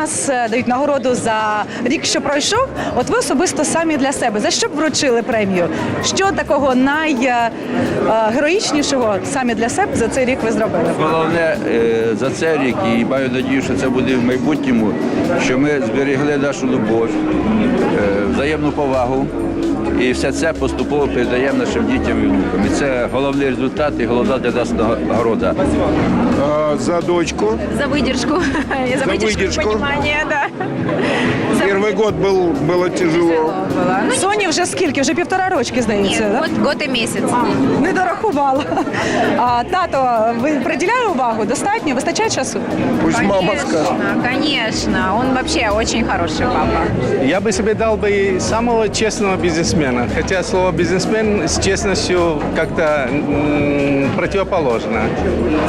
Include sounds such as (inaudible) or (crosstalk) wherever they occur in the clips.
нас е, дають нагороду за рік, що пройшов. От ви особисто самі для себе. За що б вручили премію? Що такого найгероїчнішого самі для себе за цей рік ви зробили? Головне е, за цей рік і маю надію, що це буде в майбутньому, що ми зберегли нашу любов, е, взаємну повагу. І все це поступово передаємо нашим дітям і внукам. І це головний результат і головна для нас нагорода. За дочку. За выдержку. За, За выдержку. понимание, да. Первый год был, было тяжело. Соні вже скільки? Вже півтора рочки, здається. Нет, да? год, год и месяц. Не дорахувала. А тато, ви приділяє увагу? Достатньо? Вистачає часу? Пусть мама Конечно, скажет. конечно. Он вообще очень хороший папа. Я бы себе дал бы и самого честного бизнесмена. Хотя слово бизнесмен с честностью как-то м, противоположно.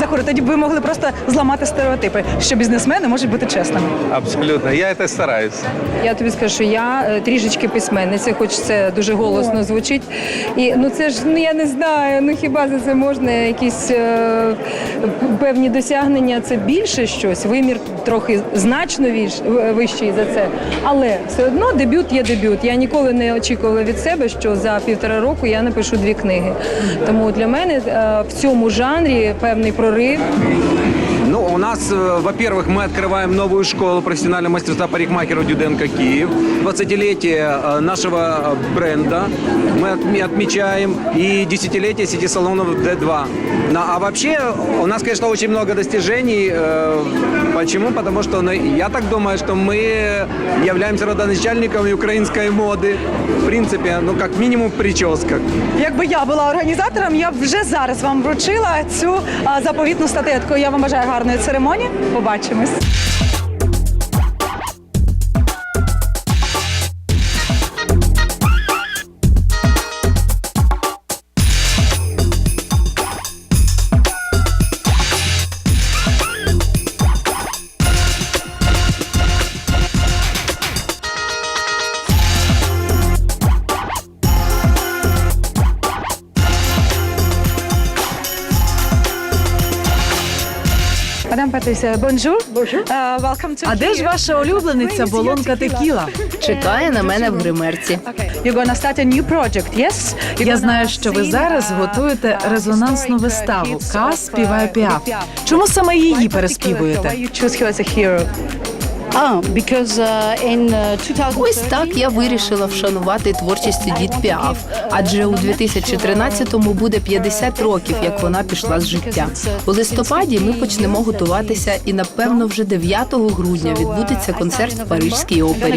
Захоре, тоді б ви могли просто зламати стереотипи, що бізнесмени можуть бути чесними. Абсолютно. Я это стараюсь. Я тобі скажу, що я е, трішечки письменниця, хоч це дуже голосно звучить. І ну це ж ну я не знаю. Ну хіба за це можна якісь е, певні досягнення? Це більше щось. Вимір трохи значно вищий за це. Але все одно дебют є дебют. Я ніколи не очікувала від себе, що за півтора року я напишу дві книги. Тому для мене е, в цьому жанрі певний прорив. Ну, у нас, э, во-первых, мы открываем новую школу профессионального мастерства парикмахера Дюденко Киев. 20-летие э, нашего э, бренда мы отме- отмечаем и десятилетие сети салонов D2. Ну, а вообще у нас, конечно, очень много достижений. Э, Почему? Потому что ну, я так думаю, что мы являемся родоначальниками украинской моды. В принципе, ну, как минимум в прическах. Якби я була організатором, я б вже зараз вам вручила цю а, заповітну статуетку. Я вам бажаю гарної церемонії. Побачимось. Мадам Патрісія, бонжур. Бонжур. А де ж ваша улюблениця болонка текіла? Чекає на мене в гримерці. Project, yes? Я знаю, що ви зараз uh, готуєте uh, резонансну виставу. Кас співає піаф. Чому саме її переспівуєте? Uh, uh, 2013 Ось так я вирішила вшанувати творчість Едіт Піаф, адже у 2013-му буде 50 років, як вона пішла з життя. У листопаді ми почнемо готуватися, і напевно вже 9 грудня відбудеться концерт в Парижській опері.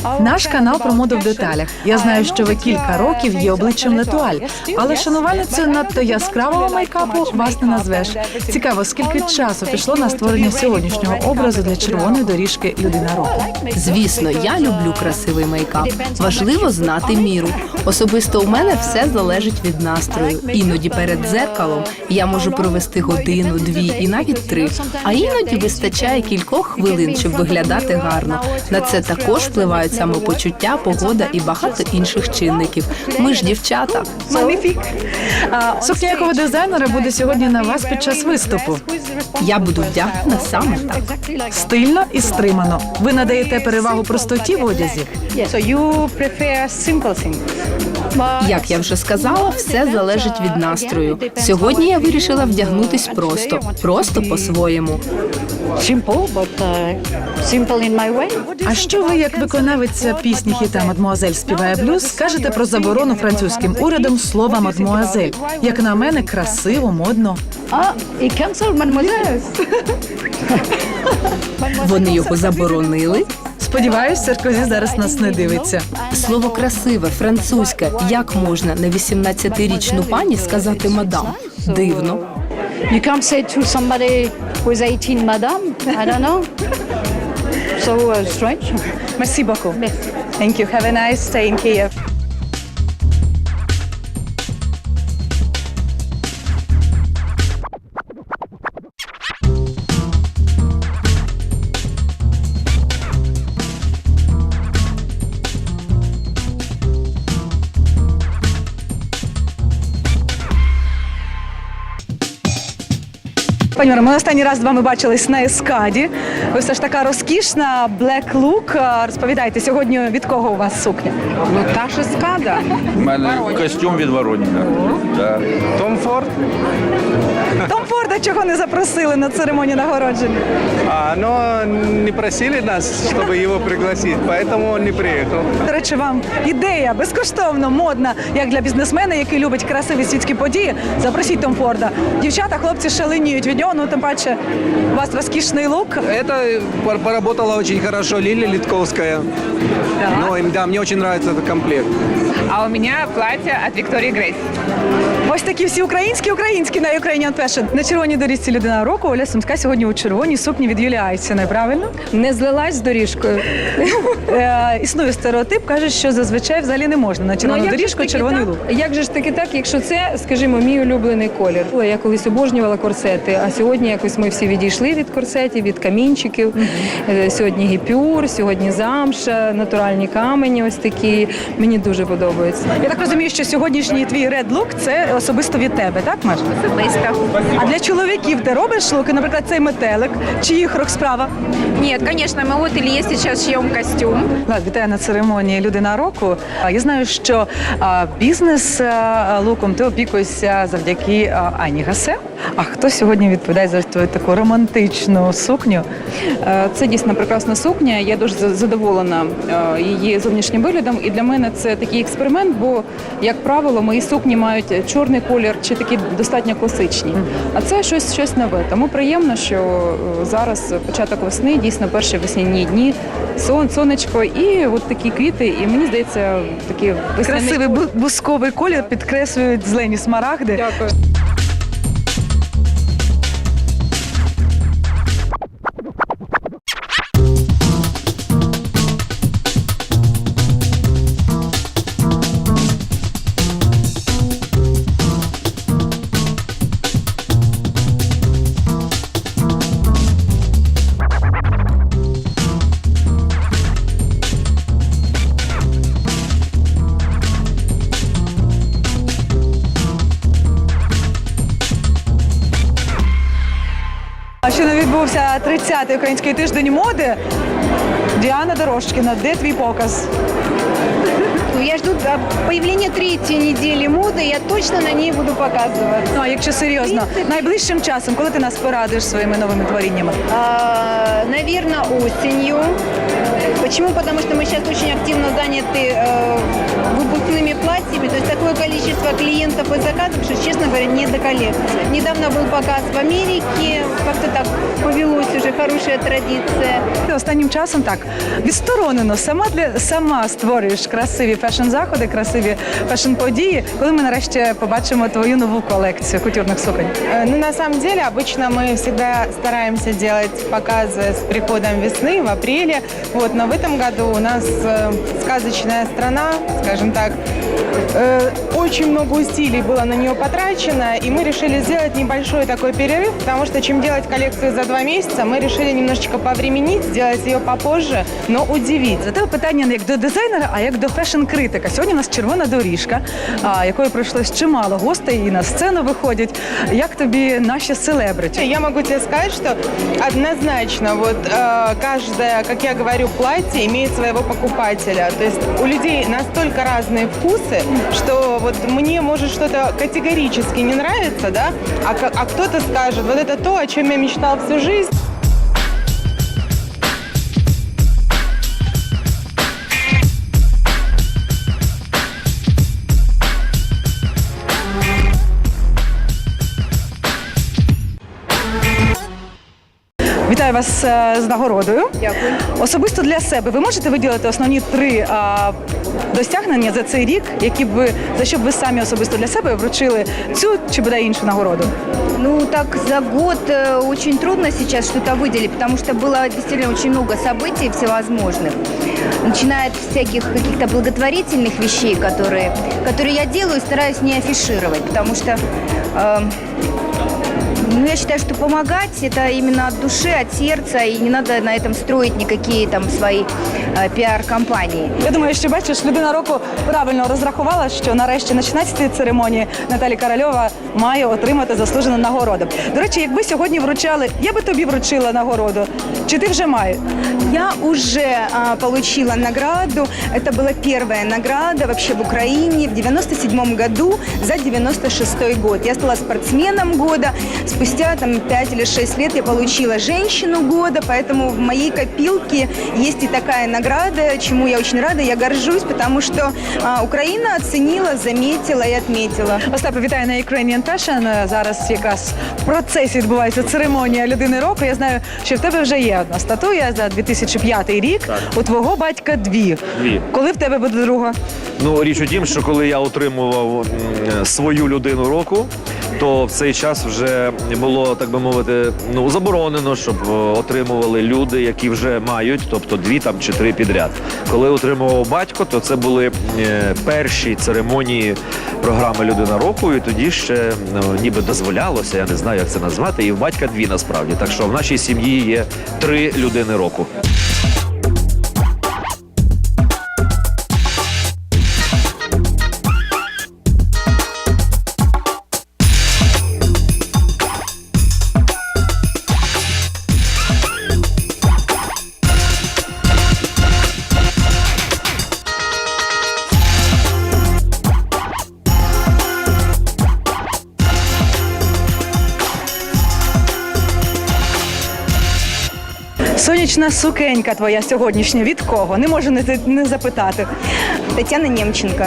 In Kiev, I think, 9 of December in, at the opera. Наш канал про моду в деталях. Я знаю, що ви кілька років є обличчям Летуаль, але шанувальницею надто яскравого мейкапу вас не назвеш. Цікаво, скільки часу пішло на створення сьогоднішнього образу для червоної доріжки людина року. Звісно, я люблю красивий мейкап. Важливо знати міру. Особисто у мене все залежить від настрою. Іноді перед дзеркалом я можу провести годину, дві і навіть три. А іноді вистачає кількох хвилин, щоб виглядати гарно. На це також впливають самопочуття, погода і багато інших чинників. Ми ж дівчата. Сукня якого дизайнера буде сьогодні на вас під час виступу. Я буду вдягнена саме так. Стильно і стримано. Ви надаєте перевагу простоті в одязі. Як я вже сказала, все залежить від настрою. Сьогодні я вирішила вдягнутись просто, просто по-своєму. Uh. А що ви, як виконавиця пісні хіта Мадмуазель співає блюз, скажете про заборону французьким урядом слова мадмуазель? Як на мене, красиво, модно. Вони його заборонили. Сподіваюсь, Саркозі зараз нас не дивиться. Слово красиве, французьке. Як можна на 18-річну пані сказати мадам? Дивно. You can't say to somebody who's 18, madam. I don't know. So uh, strange. Merci beaucoup. Thank you. Have a nice stay in Kiev. Пані Оля, ми останній раз з вами бачились на ескаді. Ви все ж така розкішна, black look. А, Розповідайте, сьогодні від кого у вас сукня? Ну, та ж эскада. У мене костюм від Вороніна. Да. Том Форд. Том Форда чого не запросили на церемонію нагородження? А, но не просили нас, чтобы его пригласить, поэтому он не приехал. До речі, вам ідея безкоштовно, модна, як для бізнесмена, який любить красиві світські події. Запросіть Том Форда. Дівчата, хлопці шаленіють від нього, ну тим паче у вас розкішний лук. Это пор- поработала очень хорошо Лилия Литковская. Да. Но, да, мне очень нравится этот комплект. А у меня платье от Виктории Грейс. Ось такі всі українські, українські на Ukrainian Fashion. На червоній доріжці людина року Оля Сумська сьогодні у червоній сукні від Юлії Айсіної, правильно? Не злилась з доріжкою. (laughs) Е, існує стереотип, каже, що зазвичай взагалі не можна на червону Ну, як же ж доріжку таки червоний так? лук. Як же ж таки так, якщо це, скажімо, мій улюблений колір? Я колись обожнювала корсети, а сьогодні якось ми всі відійшли від корсетів, від камінчиків. Е, Сьогодні гіпюр, сьогодні замша, натуральні камені ось такі. Мені дуже подобається. Я так розумію, що сьогоднішній твій ред лук це особисто від тебе, так, Маш? Особисто. А для чоловіків ти робиш луки, наприклад, цей метелик, чи їх рук справа? Нет, конечно, мы вот Илье сейчас шьем костюм. Так, вітаю на церемонії Людина року. А, Я знаю, що а, бізнес а, луком ти опікуєшся завдяки а, Ані Гасе. А хто сьогодні відповідає за твою таку романтичну сукню? Е, Це дійсно прекрасна сукня. Я дуже задоволена е, її зовнішнім виглядом. І для мене це такий експеримент, бо, як правило, мої сукні мають чорний колір чи такі достатньо класичні. А це щось, щось нове. Тому приємно, що е, зараз початок весни, дійсно перші весняні дні, сон, сонечко і от такі квіти. І мені здається, такі весняні... Красивий бу- бусковий колір підкреслюють зелені смарагди. Дякую. 30-й український тиждень моди. Діана Дорожкіна, де твій показ? Я жду появлення третьей недели моди, я точно на ній буду показувати. Ну а якщо серйозно, найближчим часом, коли ти нас порадиш своїми новими творіннями? А, навірно, осенью. Почему? Потому что мы сейчас очень активно заняты э, выпускными платьями. То есть такое количество клиентов и заказов, что, честно говоря, не до коллекции. Недавно был показ в Америке. Как-то так повелось уже хорошая традиция. Ти останнім часом так відсторонено сама для сама створюєш красиві фешн-заходи, красиві фешн-події. Коли ми нарешті побачимо твою нову колекцію кутюрних суконь? Ну, на самом деле, обычно мы всегда стараемся делать показы с приходом весны в апреле. Вот, но в этом году у нас э, сказочная страна, скажем так. Э, очень много усилий было на нее потрачено, и мы решили сделать небольшой такой перерыв, потому что чем делать коллекцию за два месяца, мы решили немножечко повременить, сделать ее попозже, но удивить. За тебе питання не як до дизайнера, а як до фешн-критика. Сьогодні у нас червона доріжка, а, якою пройшлось чимало гостей і на сцену виходять. Як тобі наші селебриті? Я могу тебе сказать, что однозначно вот э, каждое, как я говорю, платье имеет своего покупателя. То есть у людей настолько разные вкусы, что вот мне может что-то категорически не нравится, да, а, ка- а кто-то скажет, вот это то, о чем я мечтал всю жизнь. Вітаю вас е, з нагородою. Дякую. Особисто для себе ви можете виділити основні три а, досягнення за цей рік, які б ви за що б ви самі особисто для себе вручили цю чи бодай іншу нагороду? Ну, так за год э, очень трудно сейчас что-то выделить, потому что было действительно очень много событий всевозможных. Начиная от всяких каких-то благотворительных вещей, которые, которые я делаю, стараюсь не афишировать, потому что э, ну, я считаю, что помогать это именно от души, от сердца, и не надо на этом строить никакие там свои э, пиар-компании. Я думаю, що бачиш, людина року правильно розрахувала, що нарешті на 16-й церемонії Наталі Корольова має отримати заслужену нагороду. До речі, якби сьогодні вручали, я би тобі вручила нагороду. Чи ти вже маєш? Я уже а, получила награду. Это была первая награда вообще в Украине в 97 году за 96 год. Я стала спортсменом года. Спустя там 5 или 6 лет я получила женщину года, поэтому в моей копилке есть и такая награда, чему я очень рада, я горжусь, потому что а, Украина оценила, заметила и отметила. Остапе, вітаю на Ukrainian Fashion. Зараз якраз в процесі відбувається церемонія людини року. Я знаю, що в тебе вже є Одна статуя за 2005 рік. У твого батька дві. Дві. Коли в тебе буде друга? Ну, річ у тім, що коли я отримував м, свою людину року, то в цей час вже було, так би мовити, ну заборонено, щоб е, отримували люди, які вже мають, тобто дві там чи три підряд. Коли отримував батько, то це були е, перші церемонії програми Людина року, і тоді ще ну, ніби дозволялося, я не знаю, як це назвати. І в батька дві насправді. Так що в нашій сім'ї є три людини року. Сукенька твоя сьогоднішня. Від кого? Не можу не, не запитати. Тетяна Немченко.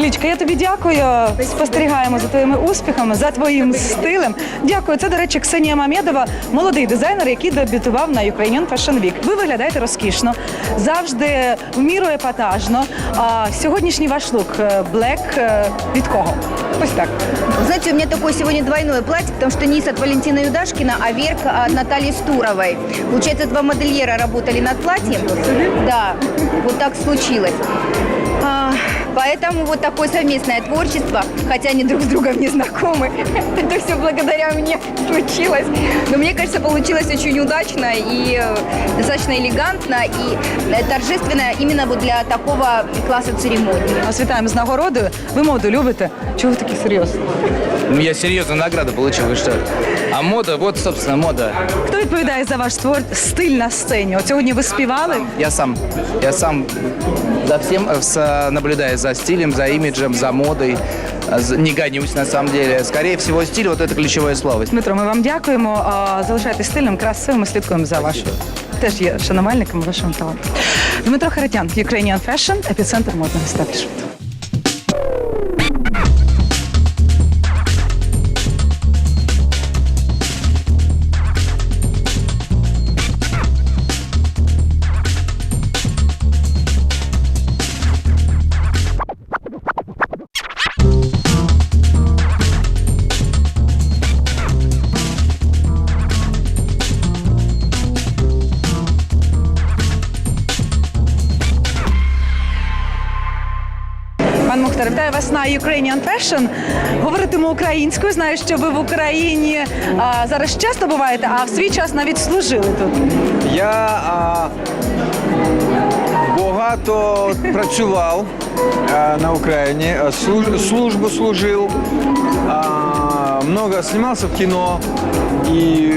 Лічка, я тобі дякую. Спостерігаємо за твоїми успіхами, за твоїм стилем. Дякую. Це, до речі, Ксенія Мамєдова, молодий дизайнер, який дебютував на Ukrainian Fashion Week. Ви виглядаєте розкішно, завжди в міру епатажно. А сьогоднішній ваш лук блек від кого? Ось так. Знаете, у меня такое сегодня двойное платье, потому что низ от Валентины Юдашкина, а верх от Натальи Стуровой. Получается, два модельера работали над платьем. Да, вот так случилось. А, поэтому вот такое совместное творчество, хотя они друг с другом не знакомы. (laughs) Это все благодаря мне случилось. Но мне кажется, получилось очень удачно и э, достаточно элегантно и э, торжественно именно вот для такого класса церемонии. Вас вітаємо з нагородою. Ви моду любите? Чого ви такі серйозні? Ну, я серьезную награду получил, вы что? А мода, вот, собственно, мода. Хто відповідає за ваш твор стиль на сцені? От сьогодні ви співали. Я сам, я сам за всем э, с- наблюдаю за стилем, за имиджем, за модой. Э, за- Не гонюсь, на самом деле. Скорее всего, стиль, вот это ключевое слово. Дмитро, ми вам дякуємо. А, Залишайтесь стильним, красивим. Ми слідкуємо за вашою. Теж є шанувальником вашого таланту. Дмитро Харитян, Ukrainian Fashion, епіцентр модного естеблішменту. Мухтар, вітаю вас на Ukrainian Fashion. Говоритиму українською. Знаю, що ви в Україні а, зараз часто буваєте, а в свій час навіть служили тут. Я а, багато працював а, на Україні, служ- службу служив, много знімався в кіно і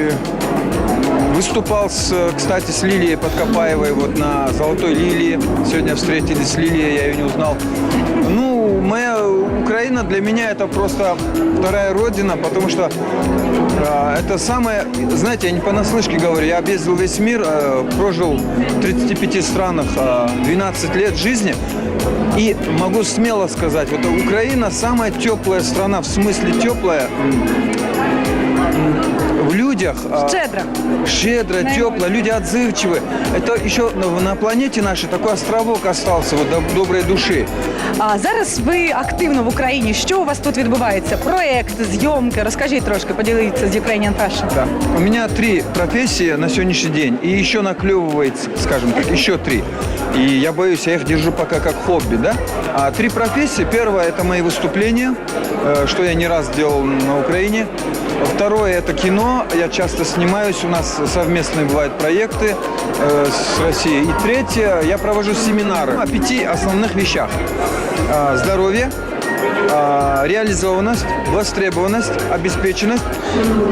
выступал, с, кстати, с Лилией Подкопаевой вот на «Золотой лилии». Сегодня встретились с Лилией, я ее не узнал. Ну, моя Украина для меня это просто вторая родина, потому что а, это самое, знаете, я не понаслышке говорю, я объездил весь мир, а, прожил в 35 странах, а, 12 лет жизни. И могу смело сказать, вот Украина самая теплая страна, в смысле теплая, людях. а, Щедро. Щедро, тепло, люди отзывчивы. Это еще на, на планете нашей такой островок остался вот доб- доброй души. А зараз ви активно в Україні. Що у вас тут відбувається? Проект, зйомки. Розкажіть трошки, поділіться з Ukrainian Fashion. Да. У меня три профессии на сегодняшний день. И еще наклевывается, скажем так, еще три. И я боюсь, я их держу пока как хобби, да? А три профессии. Первое – это мои выступления, э, что я не раз делал на Украине. Второе – это кино. Я часто снимаюсь, у нас совместные бывают проекты э, с Россией. И третье – я провожу семинары о пяти основных вещах. А, Здоровье, а, реализованность, востребованность, обеспеченность,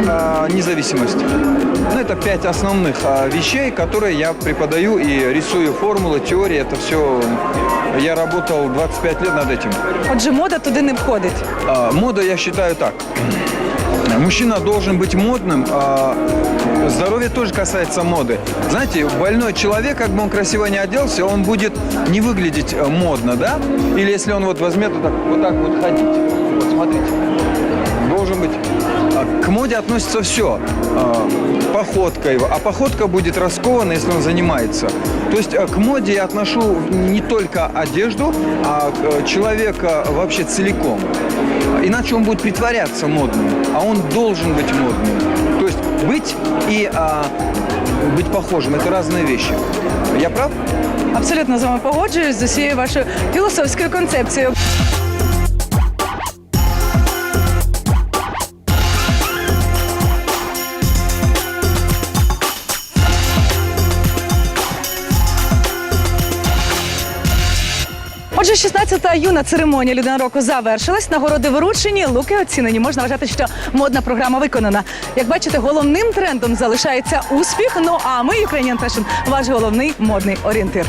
а, независимость. Ну, это пять основных вещей, которые я преподаю и рисую формулы, теории. Это все... Я работал 25 лет над этим. Отже, мода туди не входить. А, Мода, я считаю так. Мужчина должен быть модным. а Здоровье тоже касается моды. Знаете, больной человек, как бы он красиво не оделся, он будет не выглядеть э, модно, да? Или если он вот возьмет вот так вот, так вот ходить. Вот, смотрите. Должен быть... а, К моде относится все. Походка его. А походка будет раскована, если он занимается. То есть э, к моде я отношу не только одежду, а э, человека вообще целиком. Иначе он будет притворяться модным, а он должен быть модным. То есть быть и а, быть похожим – это разные вещи. Я прав? Абсолютно з вами погоджуюсь з усією вашою філософською концепцією. Отже, 16-та юна церемонія людина року завершилась. Нагороди виручені, луки оцінені. Можна вважати, що модна програма виконана. Як бачите, головним трендом залишається успіх. Ну а ми, Ukrainian Fashion, ваш головний модний орієнтир.